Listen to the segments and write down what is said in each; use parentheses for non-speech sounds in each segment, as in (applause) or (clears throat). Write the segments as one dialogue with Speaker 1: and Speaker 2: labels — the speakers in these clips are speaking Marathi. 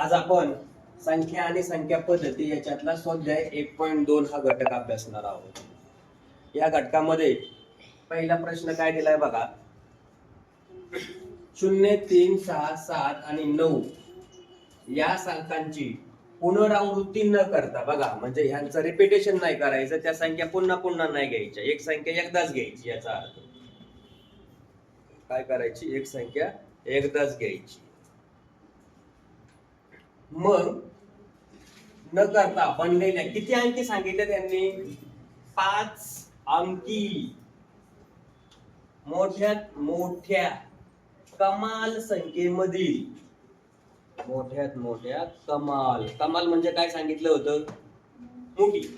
Speaker 1: आज आपण संख्या आणि संख्या पद्धती याच्यातला स्वाध्याय एक पॉईंट दोन हा घटक अभ्यासणार आहोत. या घटकामध्ये पहिला प्रश्न काय दिलाय बघा? शून्य तीन सहा सात आणि नऊ या संख्यांची पुनरावृत्ती न करता बघा म्हणजे ह्यांचं रिपिटेशन नाही करायचं त्या संख्या पुन्हा पुन्हा नाही घ्यायच्या. एक संख्या एकदाच घ्यायची याचा अर्थ. काय करायची? एक संख्या एकदाच घ्यायची. मग न करता बनलेल्या किती अंकी सांगितले त्यांनी? पाच अंकी. मोठ्यात मोठ्या कमाल संख्येमधील. मोठ्यात मोठ्या कमाल. कमाल म्हणजे काय सांगितलं होतं? मोठी.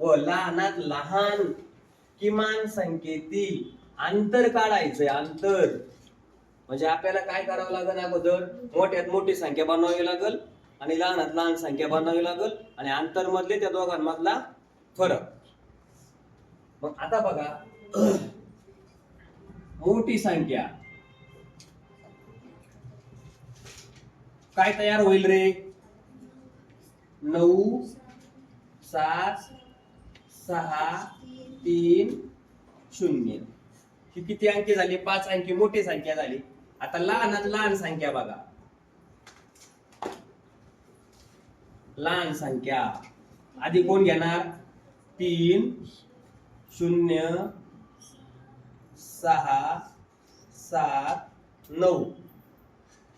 Speaker 1: व लहानात लहान किमान संख्येतील अंतर काढायचंय अंतर. म्हणजे आपल्याला काय करावं लागेल अगोदर? मोठ्यात मोठी संख्या बनवावी लागेल. आणि लहानात लहान संख्या बनवावी लागल आणि अंतर मधले त्या दोघांमधला फरक. मग आता बघा (clears throat) मोठी संख्या. काय तयार होईल रे? नऊ सात सहा तीन शून्य. ही किती अंकी झाली? पाच अंकी मोठी संख्या झाली. आता लहानात लहान संख्या बघा. लहान संख्या. आधी कोण घेणार? तीन शून्य सहा सात नऊ.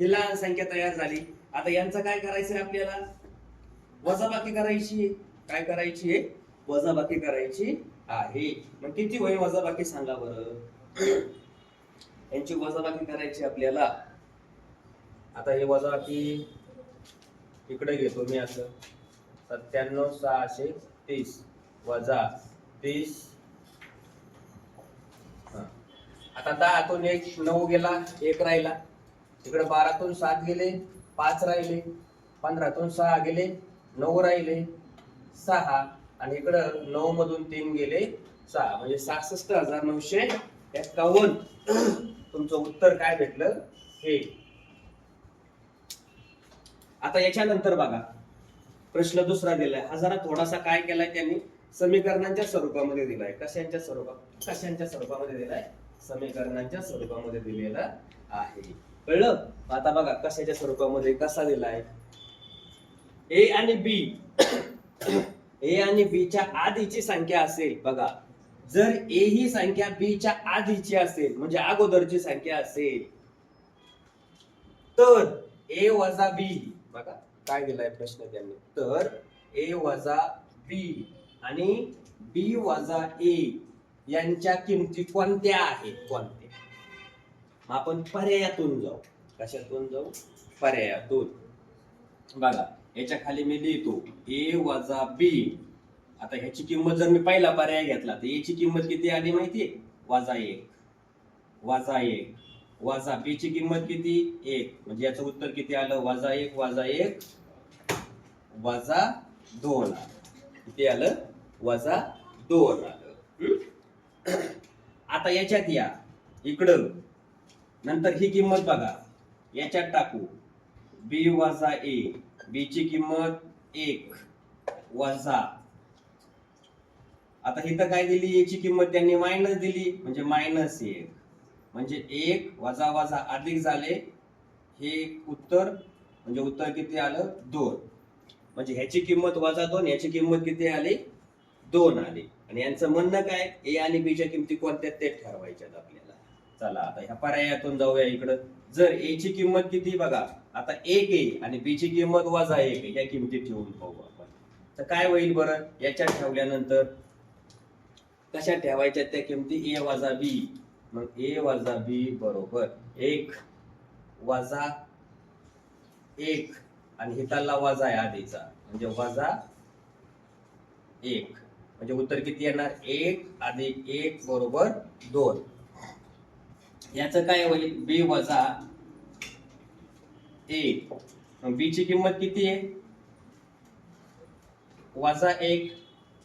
Speaker 1: ही लहान संख्या तयार झाली. आता यांचं काय करायचंय आपल्याला? वजाबाकी करायची काय करायची आहे? वजाबाकी करायची आहे. मग किती होईल वजाबाकी सांगा बरं. यांची वजाबाकी करायची आपल्याला. आता हे वजाबाकी इकडे घेतो मी असं. सत्त्याण्णव सहाशे तीस वजा तीस. आता आता दहातून एक नऊ गेला एक राहिला. इकडे बारातून सात गेले पाच राहिले. पंधरातून सहा गेले नऊ राहिले सहा. आणि इकडं नऊ मधून तीन गेले सहा. म्हणजे सहासष्ट हजार नऊशे एक्कावन्न. तुमचं उत्तर काय भेटलं? हे. आता याच्यानंतर बघा. प्रश्न दुसरा दिलाय. हा जरा थोडासा काय केलाय त्यांनी? समीकरणांच्या स्वरूपामध्ये दिलाय. कशांच्या स्वरूपात कशांच्या स्वरूपामध्ये दिलाय? समीकरणांच्या स्वरूपामध्ये दिलेला आहे. कळलं? आता बघा कशाच्या स्वरूपामध्ये कसा दिलाय? ए आणि बी. ए आणि बी च्या आधीची संख्या असेल बघा. जर ए ही संख्या बी च्या आधीची असेल म्हणजे अगोदरची संख्या असेल तर ए वजा बी बघा काय दिलाय प्रश्न त्यांनी. तर ए वजा बी आणि बी वजा ए यांच्या किमती कोणत्या आहेत? कोणत्या? मग आपण पर्यायातून जाऊ. कशातून जाऊ? पर्यायातून. बघा याच्या खाली मी लिहितो ए वजा बी. आता ह्याची किंमत जर मी पहिला पर्याय घेतला तर याची किंमत किती आली माहितीये? वजा एक. वजा एक. वजा बी ची किंमत किती? एक. म्हणजे याचं उत्तर किती आलं? वजा एक वजा एक वजा दोन आलं. किती आलं? वजा दोन आलं. आता याच्यात या. इकडं. नंतर ही किंमत बघा. याच्यात टाकू. बी वजा ए बी ची किंमत एक. वजा. आता इथं काय दिली? याची किंमत त्यांनी मायनस दिली. म्हणजे मायनस एक. म्हणजे एक वजा वजा अधिक झाले हे उत्तर म्हणजे उत्तर किती आलं? दोन. म्हणजे ह्याची किंमत वजा दोन ह्याची किंमत किती आली? दोन आली. आणि यांचं म्हणणं काय? ए आणि बीच्या किमती कोणत्या? ते ठरवायच्यात आपल्याला. चला आता ह्या पर्यायातून जाऊया इकडं. जर ए ची किंमत किती बघा आता एक ए आणि बी ची किंमत वजा एक या किमती ठेवून पाहू आपण. तर काय होईल बरं? याच्यात ठेवल्यानंतर कशा ठेवायच्या त्या किमती? ए वजा बी. मग ए वजा बी बरोबर एक वजा एक आणि हिताला वजा आहे आधीचा. म्हणजे वजा एक. म्हणजे उत्तर किती येणार? एक अधिक एक बरोबर दोन. याच काय होईल? बी वजा एक बी ची किंमत किती आहे? वजा एक.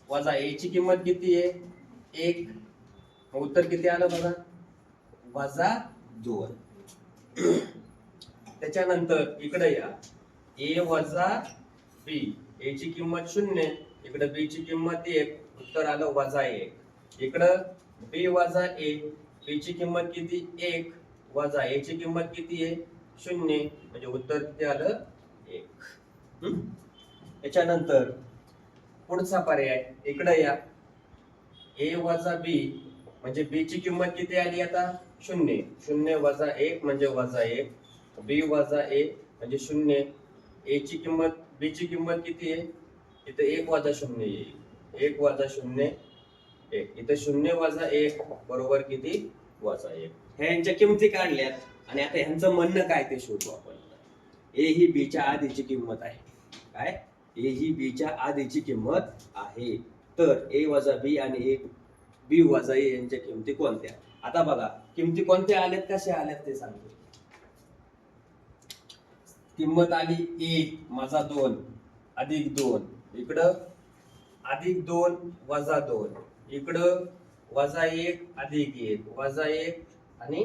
Speaker 1: वजा ए ची किंमत किती आहे? एक. उत्तर किती आलं बघा? वजा दोन. त्याच्यानंतर इकडे या. ए वजा बी. ए ची किंमत शून्य इकडे बी ची किंमत एक उत्तर आलं वजा एक. इकडं बी वजा ए बी ची किंमत किती? एक. वजा ए ची किंमत किती आहे? शून्य म्हणजे उत्तर किती आलं? एक. हम्म? पुढचा पर्याय इकडे या. ए वजा बी म्हणजे बी ची किंमत किती आली आता? शून्य. शून्य वजा एक म्हणजे वजा एक. बी वजा ए म्हणजे शून्य. ए ची किंमत बी ची किंमत किती आहे? इथं एक वजा शून्य येईल. एक वजा शून्य एक. इथं शून्य वजा एक बरोबर किती? वजा एक. ह्यांच्या किमती काढल्यात आणि आता ह्यांचं म्हणणं काय ते शोधू आपण. ए ही बीच्या आधीची किंमत आहे. काय? ए ही बीच्या आधीची किंमत आहे. तर ए वजा बी आणि एक बी वजा यांच्या किमती कोणत्या? आता बघा किमती कोणत्या आल्यात कशा आल्यात ते सांगतो. किंमत आली एक माझा दोन अधिक दोन. इकडं अधिक दोन वजा दोन. इकडं वजा एक अधिक एक. वजा एक आणि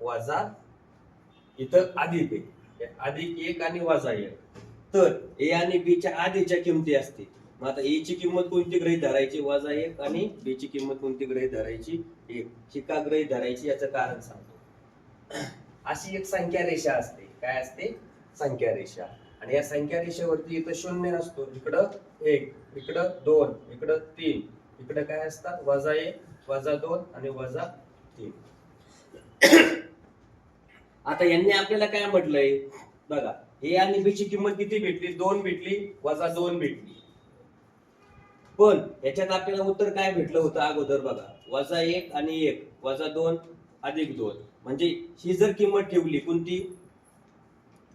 Speaker 1: वजा इथं अधिक एक. अधिक एक आणि वजा एक. तर ए आणि बी च्या आधीच्या किमती असतील. मग आता ए ची किंमत कोणती ग्रहित धरायची? वजा एक आणि बी ची किंमत कोणती ग्रहित धरायची? एक. ही का ग्रहित धरायची? याचं कारण सांगतो. अशी एक संख्या रेषा असते. काय असते? संख्या रेषा. आणि या संख्या रेषेवरती इथं शून्य असतो इकडं एक इकडं दोन इकडं तीन. इकडं काय असतात? वजा एक वजा दोन आणि वजा तीन. (coughs) आता यांनी आपल्याला काय म्हटलंय? बघा. ए आणि बी ची किंमत किती भेटली? दोन भेटली वजा दोन भेटली. पण याच्यात आपल्याला उत्तर काय भेटलं होतं अगोदर बघा. वजा एक आणि एक. वजा दोन अधिक दोन. म्हणजे ही जर किंमत ठेवली कोणती?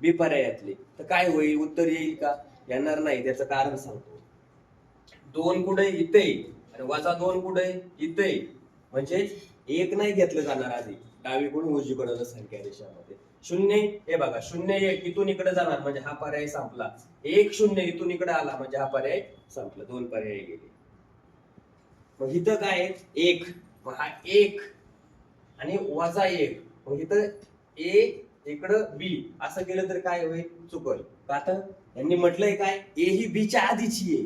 Speaker 1: बी पर्यायातली. तर काय होईल? उत्तर येईल का? येणार नाही. त्याचं कारण सांगतो. दोन कुठे? इथे आणि वजा दोन कुठे? इथे येईल. म्हणजे एक नाही घेतलं जाणार आधी. डावीकडून उजवीकडे संख्या रेषामध्ये शून्य हे बघा शून्य एक इथून इकडे जाणार म्हणजे हा पर्याय संपला. एक शून्य इथून इकडे आला म्हणजे हा पर्याय संपला. दोन पर्याय गेले. मग इथं काय एक. मग हा एक आणि वजा एक. मग इथं ए इकडं बी. असं केलं तर काय होईल? चुकल. का तर? यांनी म्हटलंय काय? ए ही बीच्या आधीची आहे.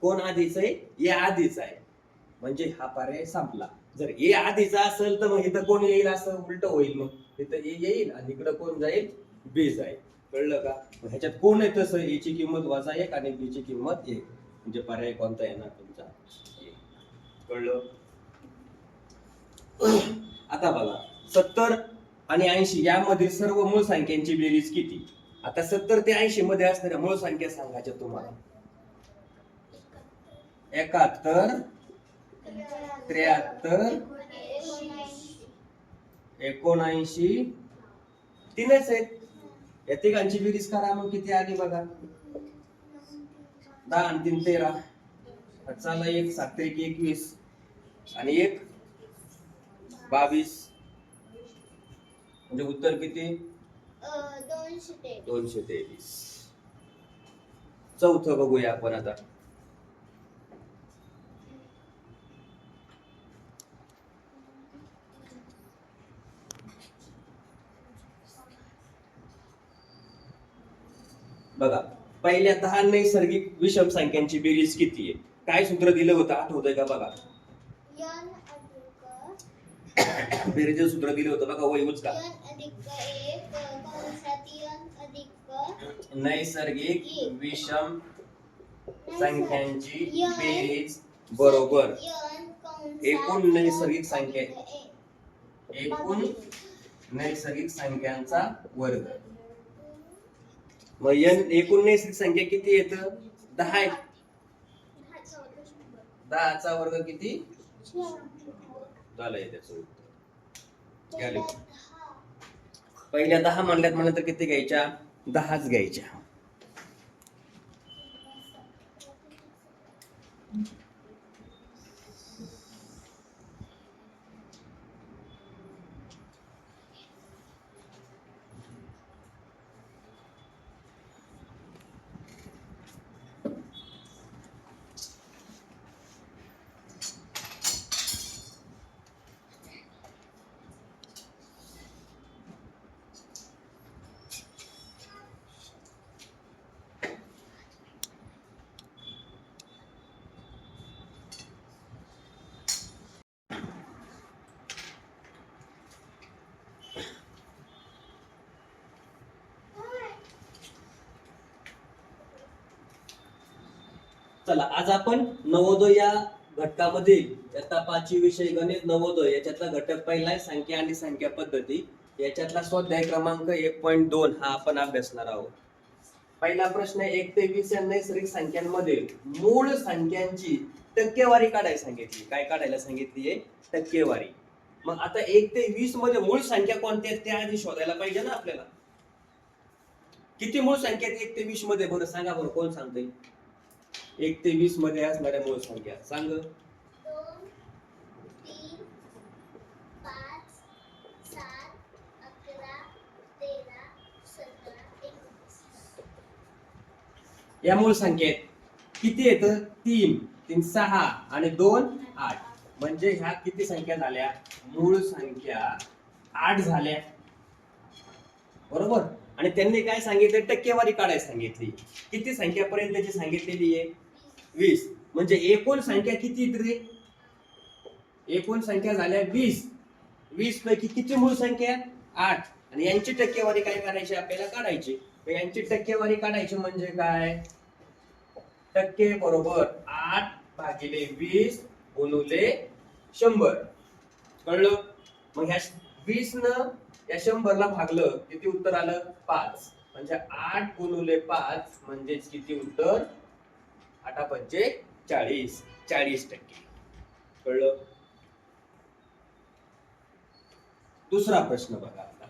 Speaker 1: कोण आधीच आहे? ए आधीच आहे. म्हणजे हा पर्याय संपला. जर ए आधीचा असेल तर मग इथं कोण येईल असं? उलट होईल मग. इथं ए येईल आणि इकडं कोण जाईल? बी जाईल. कळलं का? ह्याच्यात कोण आहे तसं? E एची किंमत वजा एक आणि बी ची किंमत एक. म्हणजे पर्याय कोणता येणार तुमचा? कळलं? (clears throat) आता बघा. सत्तर आणि ऐंशी यामधील सर्व मूळ संख्यांची बेरीज किती? आता सत्तर ते ऐंशी मध्ये असणाऱ्या मूळ संख्या सांगायच्या तुम्हाला. एकाहत्तर त्र्याहत्तर एकोणऐंशी. तीनच आहेत. या तिघांची बेरीज करा मग किती आली बघा. दहा आणि तीन तेरा. चला एक सात एक एकवीस. आणि एक बावीस. म्हणजे उत्तर किती?
Speaker 2: दोनशे
Speaker 1: तेवीस. चौथं बघूया आपण आता. बघा पहिल्या दहा नैसर्गिक विषम संख्यांची बेरीज किती आहे? काय सूत्र दिलं होतं? आठवतंय का बघा? (coughs) बेरीज सूत्र दिलं होतं बघा वय उचका
Speaker 2: यन अधिक एक कंसात यन अधिक
Speaker 1: नैसर्गिक विषम संख्यांची बेरीज. बरोबर. एकूण नैसर्गिक संख्या. एकूण नैसर्गिक संख्यांचा वर्ग. मग एन एकूण नैसर्गिक संख्या किती येत? दहा
Speaker 2: दहाचा वर्ग
Speaker 1: किती?
Speaker 2: शंभर.
Speaker 1: झालंय त्याचं उत्तर. पहिल्या दहा म्हणल्यात म्हणलं तर किती घ्यायच्या? दहाच घ्यायच्या.
Speaker 3: चला आज आपण नवोदय या घटकामधील पाचवी विषय गणित नवोदय याच्यातला घटक पहिला आहे संख्या आणि संख्या पद्धती. याच्यातला स्वाध्याय क्रमांक एक पॉईंट दोन हा आपण अभ्यासणार आहोत. पहिला प्रश्न एक ते वीस या नैसर्गिक संख्यांमध्ये मूळ संख्यांची टक्केवारी काढायला सांगितली. काय काढायला सांगितली आहे? टक्केवारी. मग आता एक ते वीसमध्ये मूळ संख्या कोणत्या आहे? त्या आधी शोधायला पाहिजे ना आपल्याला. किती मूळ संख्या एक ते वीसमध्ये? बरं सांगा बरं कोण सांगते एक ते वीसमध्ये असणाऱ्या मूळ संख्या. सांग.
Speaker 1: या मूळ संख्येत किती येत? तीन तीन सहा आणि दोन आठ. म्हणजे ह्या किती संख्या झाल्या? मूळ संख्या आठ झाल्या. बरोबर? आणि त्यांनी काय सांगितलं? टक्केवारी काढायला सांगितली. किती संख्यापर्यंतची सांगितलेली आहे? वीस. म्हणजे एकूण संख्या किती रे? एकूण संख्या झाल्या वीस. वीस पैकी किती मूळ संख्या? आठ. आणि यांची टक्केवारी काय करायची? आपल्याला काढायची. यांची टक्केवारी काढायची म्हणजे काय? टक्के बरोबर आठ भागिले वीस गुणुले शंभर. कळलं? मग ह्या वीस न या शंभरला भागलं किती उत्तर आलं? पाच. म्हणजे आठ गुणुले पाच म्हणजेच किती उत्तर? आठा पंचे चाळीस. चाळीस टक्के. कळलं? दुसरा प्रश्न बघा आता.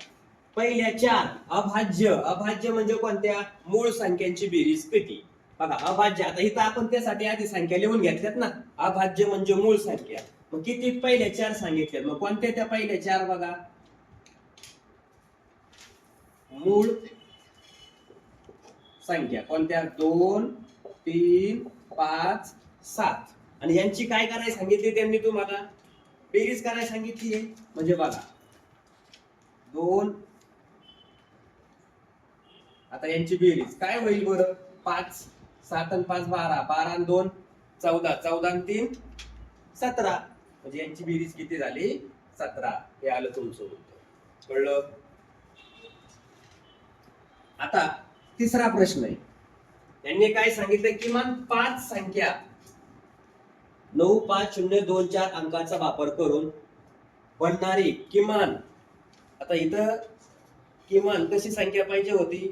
Speaker 1: पहिल्या चार अभाज्य अभाज्य म्हणजे कोणत्या? मूळ संख्यांची बेरीज किती बघा अभाज्य आता इथं आपण त्यासाठी आधी संख्या लिहून घेतल्यात ना. अभाज्य म्हणजे मूळ संख्या. मग किती पहिल्या चार सांगितल्यात मग कोणत्या त्या पहिल्या चार बघा? मूळ संख्या. कोणत्या? दोन तीन पाच सात. आणि यांची काय करायला सांगितली त्यांनी तुम्हाला? बेरीज करायला सांगितली. आहे म्हणजे बघा. दोन. आता यांची बेरीज. काय होईल बरं? पाच सात आणि पाच बारा. बारा आणि दोन चौदा. चौदा आणि तीन सतरा. म्हणजे यांची बेरीज किती झाली? सतरा. हे आलं तुमचं उत्तर. कळलं? आता तिसरा प्रश्न आहे. त्यांनी काय सांगितलं? किमान पाच संख्या. नऊ पाच शून्य दोन चार अंकाचा वापर करून बनणारी किमान. आता इथं किमान कशी संख्या पाहिजे होती?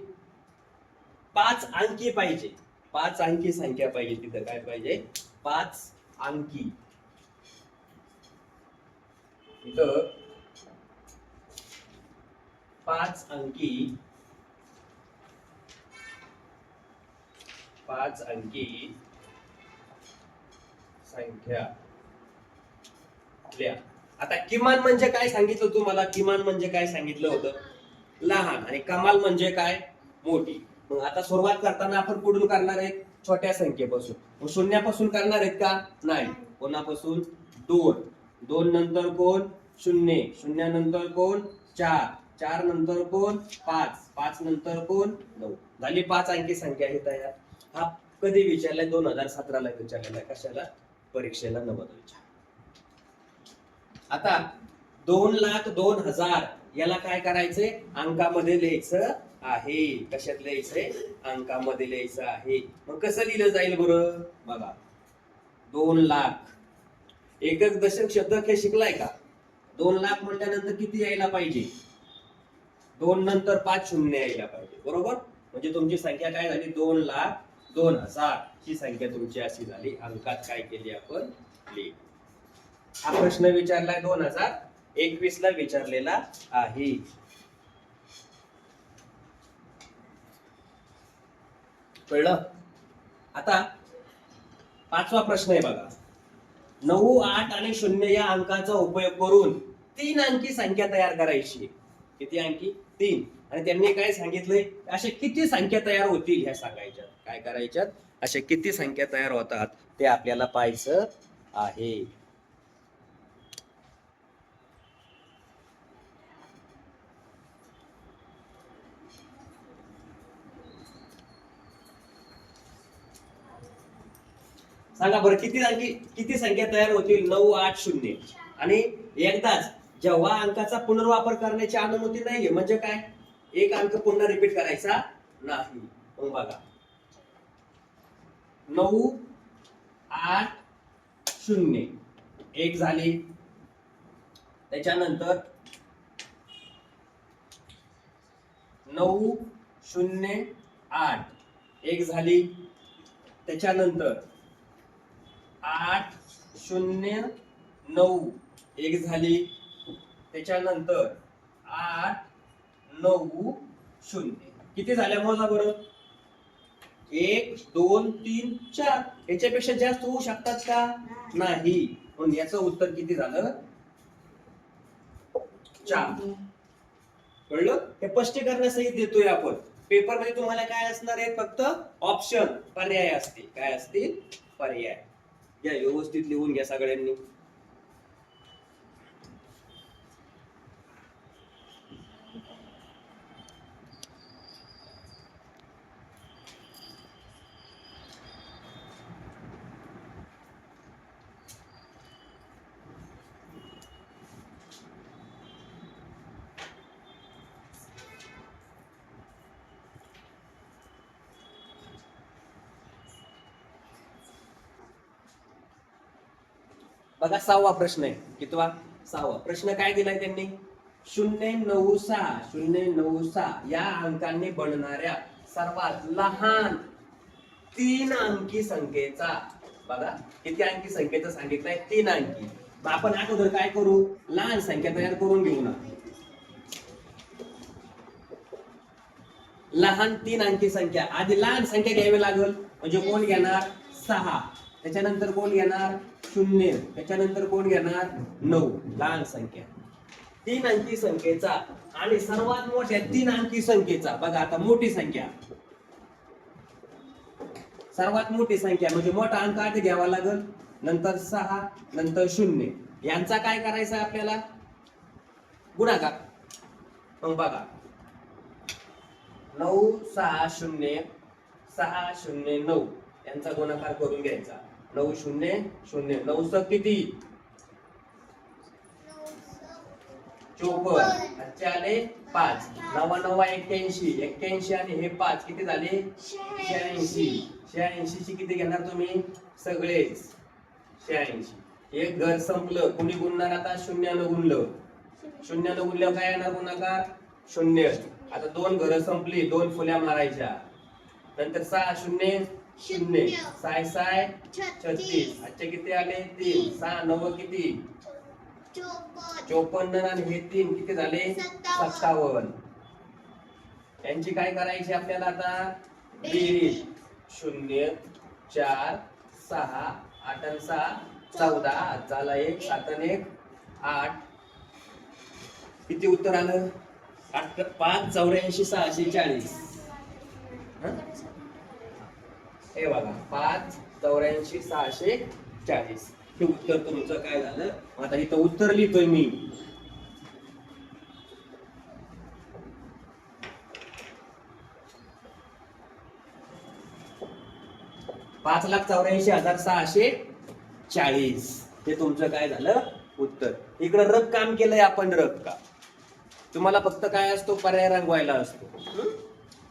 Speaker 1: पाच अंकी पाहिजे. पाच अंकी संख्या पाहिजे. तिथं काय पाहिजे? पाच अंकी. इथं पाच अंकी पाच अंकी संख्या लिहा आता किमान म्हणजे काय सांगितलं तुम्हाला किमान म्हणजे काय सांगितलं होतं? लहान. आणि कमाल म्हणजे काय? मोठी. मग आता सुरुवात करताना आपण कुठून करणार आहेत? छोट्या संख्येपासून. मग शून्यापासून करणार आहेत का? नाही. कोणापासून? दोन. दोन नंतर कोण? शून्य. शून्यानंतर कोण? चार. चार नंतर कोण? पाच. पाच नंतर कोण? नऊ. झाली पाच अंकी संख्या ही तयार. हा कधी विचारलाय? दोन हजार सतराला विचारलेला कशाला? परीक्षेला नवदच्या आता दोन लाख दोन हजार याला काय करायचंय? अंकामध्ये लिहायचं आहे. कशात लिहायचंय? अंकामध्ये लिहायचं आहे. मग कसं लिहिलं जाईल बरं? बघा. दोन लाख. एकच दशक शतक हे शिकलाय का? दोन लाख म्हटल्यानंतर किती यायला पाहिजे? दोन नंतर पाच शून्य यायला पाहिजे. बरोबर? म्हणजे तुमची संख्या काय झाली? दोन लाख दोन हजार ही संख्या तुमची अशी झाली. अंकात काय केली आपण? लिहिली हा प्रश्न विचारलाय दोन हजार एकवीस ला विचारलेला आहे. कळलं? आता पाचवा प्रश्न आहे बघा. नऊ आठ आणि शून्य या अंकाचा उपयोग करून तीन अंकी संख्या तयार करायची. किती अंकी? तीन. आणि त्यांनी काय सांगितलंय? अशा किती संख्या तयार होतील ह्या सांगायच्यात? काय करायच्यात? अशा किती संख्या तयार होतात ते आपल्याला पाहायचं आहे. सांगा बरं किती किती संख्या तयार होतील? नऊ आठ शून्य. आणि एकदाच जेव्हा अंकाचा पुनर्वापर करण्याची अनुमती नाहीये म्हणजे काय? एक अंक पुन्हा रिपीट करायचा नाही. मग बघा. नऊ आठ शून्य. एक झाले. त्याच्यानंतर नऊ शून्य आठ. एक झाली. त्याच्यानंतर आठ शून्य नऊ. एक झाली. त्याच्यानंतर आठ नऊ शून्य. किती झाल्या मोजा बरं? एक दोन तीन चार. याच्यापेक्षा जास्त होऊ शकतात का? नाही. म्हणून याचं उत्तर किती झालं? चार. कळलं? हे स्पष्टीकरणासहित देतोय आपण. पेपरमध्ये तुम्हाला काय असणार आहे? फक्त ऑप्शन पर्याय असतील. काय असतील? पर्याय. या व्यवस्थित लिहून घ्या सगळ्यांनी. बघा सहावा प्रश्न आहे. कितवा? सहावा. प्रश्न काय दिलाय त्यांनी? शून्य नऊ सहा शून्य नऊ सहा. या अंकांनी बनणाऱ्या सर्वात लहान तीन अंकी संख्येचा बघा किती अंकी संख्येचा सांगितलंय? तीन अंकी. मग आपण अगोदर काय करू? लहान संख्या तयार करून घेऊ ना. लहान तीन अंकी संख्या. आधी लहान संख्या घ्यावी लागल. म्हणजे कोण घेणार? सहा. त्याच्यानंतर कोण घेणार? शून्य. त्याच्यानंतर कोण घेणार? नऊ. लहान संख्या. तीन अंकी संख्येचा आणि सर्वात मोठ्या तीन अंकी संख्येचा. बघा आता मोठी संख्या. सर्वात मोठी संख्या म्हणजे मोठा अंक आधी घ्यावा लागल. नंतर सहा नंतर शून्य. यांचा काय करायचा आपल्याला? गुणाकार. मग बघा. नऊ सहा शून्य. सहा शून्य नऊ. यांचा गुणाकार करून घ्यायचा. नऊ शून्य शून्य. नऊ स किती? चोपन्न. आजचे आले पाच. नवा नवा एक्क्याऐंशी. एक्क्याऐंशी आणि हे पाच किती झाले? शहाऐंशी. शहाऐंशी ची किती घेणार तुम्ही? सगळेच. शहाऐंशी. एक घर संपलं. कुणी गुणणार आता? शून्यानं गुणलं. शून्यानं गुणल्यावर काय येणार गुणाकार? शून्य. आता दोन घरं संपली. दोन फुल्या मारायच्या. नंतर सहा शून्य. शून्य. साय साय छत्तीस. आजचे किती आले? तीन. सहा नव किती? चोपन्न. आणि हे तीन किती झाले?
Speaker 2: सत्तावन्न.
Speaker 1: यांची काय करायची आपल्याला आता? बेरीज. शून्य चार सहा आठ आणि सहा चौदा. झाला एक सात आणि एक आठ. किती उत्तर आलं? आठ पाच चौऱ्याऐंशी सहाशे चाळीस. हे बघा पाच चौऱ्याऐंशी सहाशे चाळीस. हे उत्तर तुमचं काय झालं? आता इथं उत्तर लिहितोय मी. पाच लाख चौऱ्याऐंशी हजार सहाशे चाळीस. हे तुमचं काय झालं? उत्तर. इकडं रब काम केलंय आपण रब का. तुम्हाला फक्त काय असतो? पर्याय रंगवायला असतो.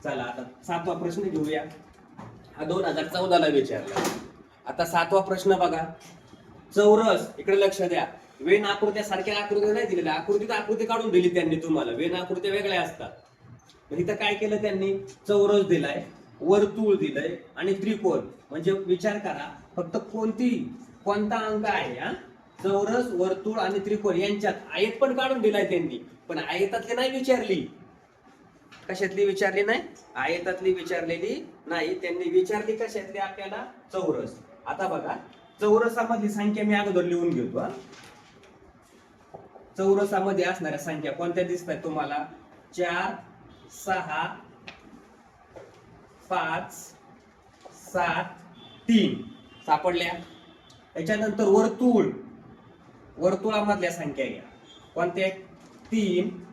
Speaker 1: चला आता सातवा प्रश्न घेऊया. हा दोन हजार चौदाला विचारला. आता सातवा प्रश्न बघा. चौरस इकडे लक्ष द्या. वेन आकृत्या सारख्या आकृत्या नाही दिलेल्या. आकृतीत आकृती काढून दिली त्यांनी तुम्हाला. वेन आकृत्या वेगळ्या असतात. इथं काय केलं त्यांनी? चौरस दिलाय वर्तुळ दिलंय आणि त्रिकोण. म्हणजे विचार करा फक्त कोणती? कोणता अंक आहे हा? चौरस वर्तुळ आणि त्रिकोण यांच्यात आयत पण काढून दिलाय त्यांनी. पण आयतातले नाही विचारली. कशातली विचारली नाही? आयतातली विचारलेली नाही. त्यांनी विचारली कशातली आपल्याला? चौरस. आता बघा चौरसामधली संख्या मी अगोदर लिहून घेतो चौरसामध्ये असणाऱ्या संख्या कोणत्या दिसत आहेत तुम्हाला? चार सहा पाच सात तीन. सापडल्या? त्याच्यानंतर वर्तुळ. वर्तुळामधल्या संख्या घ्या. कोणत्या? तीन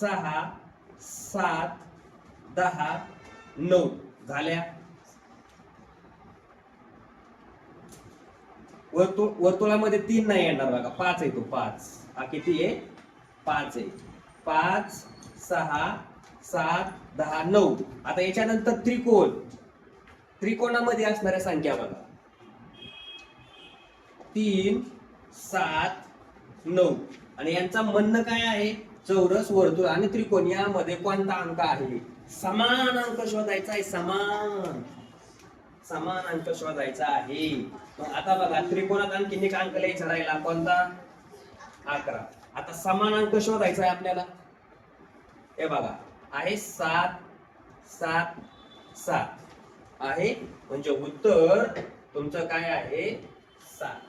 Speaker 1: सहा सात दहा नऊ. झाल्या. वर्तुळ वर्तुळामध्ये तीन नाही येणार बघा. पाच आहे तो पाच. हा किती आहे? पाच आहे. पाच सहा सात दहा नऊ. आता याच्यानंतर त्रिकोण. त्रिकोणामध्ये असणाऱ्या संख्या बघा. तीन सात नऊ. आणि यांचा म्हणणं काय आहे? चौरस वर्तुळ आणि त्रिकोण यामध्ये कोणता अंक आहे? समान अंक शोधायचा आहे समान. समान अंक शोधायचा आहे. मग आता बघा त्रिकोणात आणखी एक अंक लिहायचा राहिला. कोणता? अकरा. आता समान अंक शोधायचा आहे आपल्याला. हे बघा आहे सात सात सात. आहे? म्हणजे उत्तर तुमचं काय आहे? सात.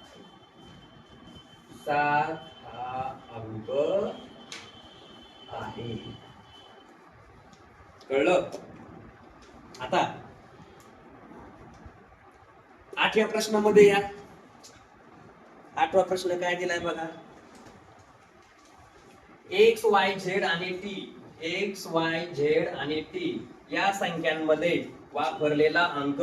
Speaker 1: सात हा अंक आहे. कळलं? आता आठव्या प्रश्नामध्ये या. आठवा प्रश्न काय दिलाय बघा? एक्स वाय झेड आणि टी एक्स वाय झेड आणि टी या संख्यांमध्ये वापरलेला अंक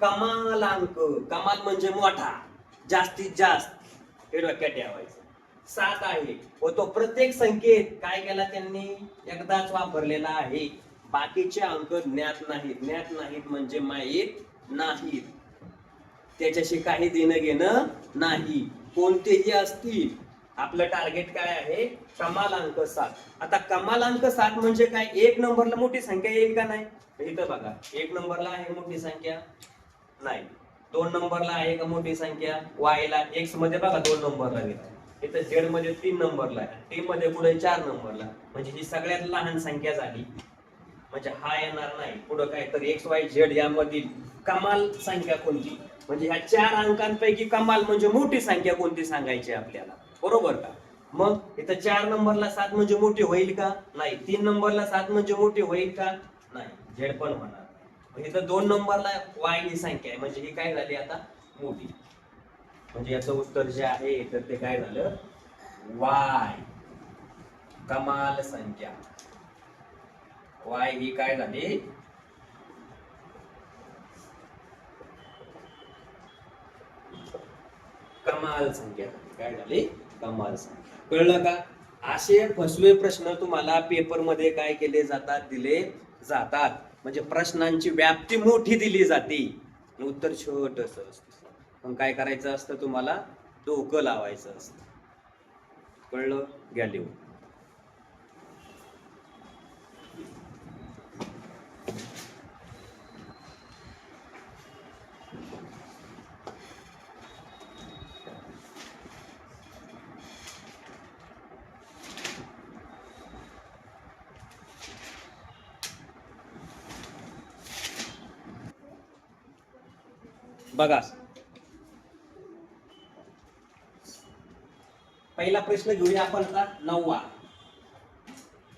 Speaker 1: कमाल अंक. कमाल म्हणजे मोठा. जास्तीत जास्त. हे डोक्यात ठेवायचं. सात आहे. व तो प्रत्येक संकेत काय केला त्यांनी? एकदाच वापरलेला आहे. बाकीचे अंक ज्ञात नाहीत. ज्ञात नाहीत म्हणजे माहीत नाहीत. त्याच्याशी काही देणं घेणं नाही. कोणतेही असतील. आपलं टार्गेट काय आहे? कमाल अंक सात. आता कमाल अंक सात म्हणजे काय? एक नंबरला मोठी संख्या येईल का नाही? इथं बघा. एक नंबरला आहे मोठी संख्या? नाही. दोन नंबरला आहे का मोठी संख्या? वायला. एक्समध्ये बघा दोन नंबरला गेला इथं झेडमध्ये तीन नंबरला आहे. टी मध्ये पुढे चार नंबरला म्हणजे ही सगळ्यात लहान संख्या झाली. म्हणजे हा येणार नाही. पुढं काय तर एक्स वाय झेड यामधील कमाल संख्या कोणती? म्हणजे ह्या चार अंकांपैकी कमाल म्हणजे मोठी संख्या कोणती सांगायची आपल्याला? बरोबर का? मग इथं चार नंबरला सात म्हणजे मोठी होईल का? नाही. तीन नंबरला सात म्हणजे मोठी होईल का? नाही. झेड पण होणार. मग इथं दोन नंबरला वाय ही संख्या आहे. म्हणजे ही काय झाली आता? मोठी. म्हणजे याचं उत्तर जे आहे तर ते काय झालं? वाय. कमाल संख्या. वाय ही काय झाली? कमाल संख्या काय झाली? कमाल संख्या. कळलं का? असे फसवे प्रश्न तुम्हाला पेपरमध्ये काय केले जातात दिले जातात. म्हणजे प्रश्नांची व्याप्ती मोठी दिली जाते. उत्तर छोटस असतं. मग काय करायचं असतं तुम्हाला? डोकं लावायचं असतं. कळलं? घ्या लिहून. बघा. पहिला प्रश्न घेऊया आपण आता नववा.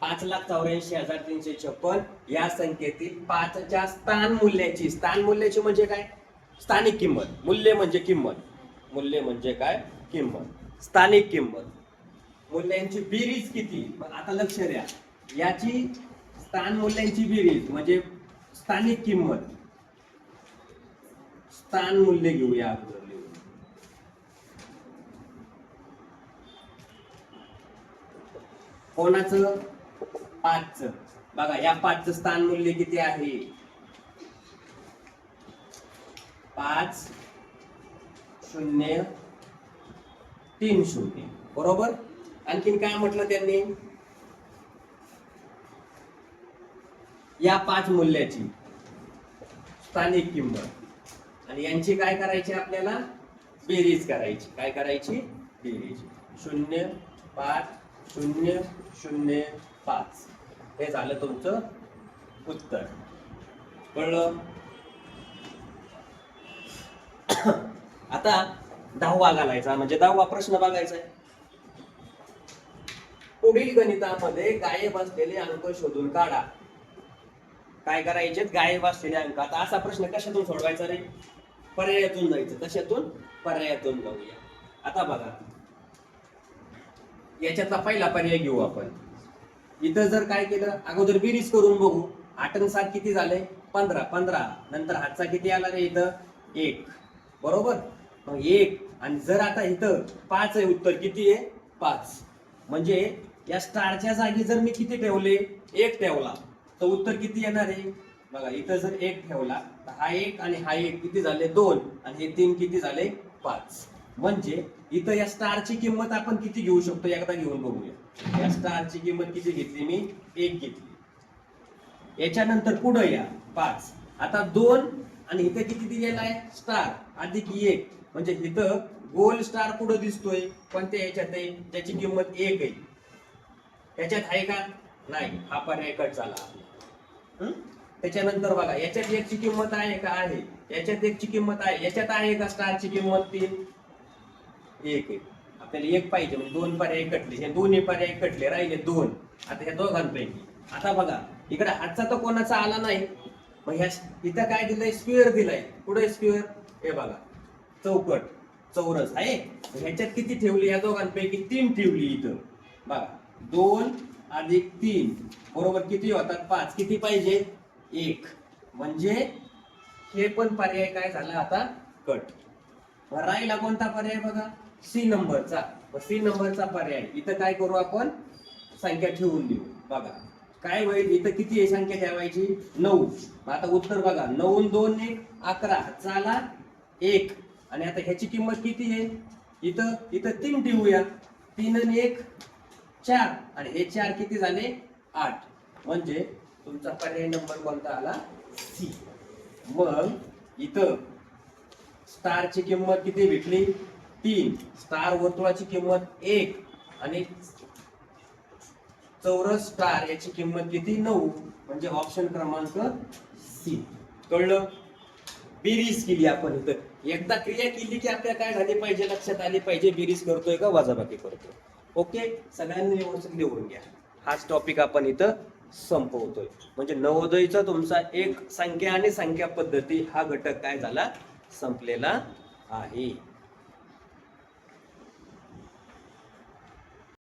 Speaker 1: पाच लाख चौऱ्याऐंशी हजार तीनशे छप्पन या संख्येतील पाचच्या स्थान मूल्याची. स्थान मूल्याची म्हणजे काय? स्थानिक किंमत. मूल्य म्हणजे किंमत. मूल्य म्हणजे काय? किंमत. स्थानिक किंमत. मूल्यांची बेरीज किती? पण आता लक्ष द्या. याची स्थान मूल्यांची बेरीज म्हणजे स्थानिक किंमत. स्थान मूल्य घेऊया अगोदर लिहून. कोणाचं? पाचचं. बघा या पाचचं स्थान मूल्य किती आहे? पाच शून्य तीन शून्य. बरोबर? आणखीन काय म्हटलं त्यांनी? या पाच मूल्याची स्थानिक किंमत. आणि यांची काय करायची आपल्याला? बेरीज करायची. काय करायची? बेरीज. शून्य पाच शून्य शून्य पाच. हे झालं तुमचं उत्तर. कळलं? (coughs) आता दहावा घालायचा म्हणजे दहावा प्रश्न बघायचा आहे. पुढील गणितामध्ये गायब असलेले अंक शोधून काढा. काय करायचे गायब असलेले अंक. आता असा प्रश्न कशातून सोडवायचा रे? पर्यायातून जायचं. कशातून? पर्यायातून जाऊया. आता बघा. याच्यातला पहिला पर्याय घेऊ आपण. इथं जर काय केलं अगोदर बेरीज करून बघू. आठ आणि सात किती झाले? पंधरा. पंधरा. नंतर हातचा किती आला रे इथं? एक. बरोबर? मग एक. आणि जर आता इथं पाच आहे उत्तर किती आहे? पाच. म्हणजे या स्टारच्या जागी जर मी किती ठेवले? एक ठेवला. तर उत्तर किती येणार आहे? बघा इथं जर एक ठेवला तर हा एक आणि हा एक किती झाले? दोन. आणि हे तीन किती झाले? पाच. म्हणजे इथं या स्टारची किंमत आपण किती घेऊ शकतो एकदा घेऊन बघूया. या स्टारची किंमत किती घेतली मी? एक घेतली. याच्यानंतर पुढं या. पाच. आता दोन आणि इथं किती दिलेला आहे? स्टार. अधिक एक. म्हणजे इथं गोल स्टार पुढं दिसतोय? पण ते याच्यात आहे? त्याची किंमत एक आहे. याच्यात आहे का? नाही. हा पर्याय कट झाला त्याच्यानंतर बघा याच्यात एकची किंमत आहे का? आहे. याच्यात एकची किंमत आहे. याच्यात आहे का स्टारची किंमत तीन? एक एक. आपल्याला एक पाहिजे म्हणजे दोन पर्याय कटले. हे दोन्ही पर्याय कटले राहिले दोन. आता ह्या दोघांपैकी. आता बघा इकडे हातचा तर कोणाचा आला नाही? मग ह्या इथं काय दिलंय? स्क्वेअर दिलाय. कुठे स्क्वेअर हे बघा. चौकट चौरस. आहे? ह्याच्यात किती ठेवली? या दोघांपैकी तीन ठेवली इथं. बघा. दोन अधिक तीन. बरोबर किती होतात? पाच. किती पाहिजे? एक. म्हणजे हे पण पर्याय काय झाला आता? कट. राहिला कोणता पर्याय बघा? सी नंबरचा. सी नंबरचा पर्याय. इथं काय करू आपण? संख्या ठेवून देऊ. बघा. काय होईल? इथं किती आहे संख्या ठेवायची? नऊ. आता उत्तर बघा. नऊ दोन एक. अकरा. चाला. एक. आणि आता ह्याची किंमत किती आहे? इथं इथं तीन ठेवूया. तीन आणि एक चार. आणि हे चार किती झाले? आठ. म्हणजे तुमचा पर्याय नंबर कोणता आला? सी. मग इथं स्टारची किंमत किती भेटली? तीन. स्टार वर्तुळाची किंमत एक आणि चौरस स्टार याची किंमत किती? नऊ. म्हणजे ऑप्शन क्रमांक सी. कळलं? बेरीज केली आपण इथं. एकदा क्रिया केली की आपल्या काय झाली पाहिजे? लक्षात आली पाहिजे. बेरीज करतोय का? वाजाबाकी करतोय. ओके? सगळ्यांनी व्यवस्थित लिहून घ्या. हाच टॉपिक आपण इथं संपवतोय. म्हणजे नवोदयचा तुमचा एक संख्या आणि संख्या पद्धती हा घटक काय झाला? संपलेला आहे.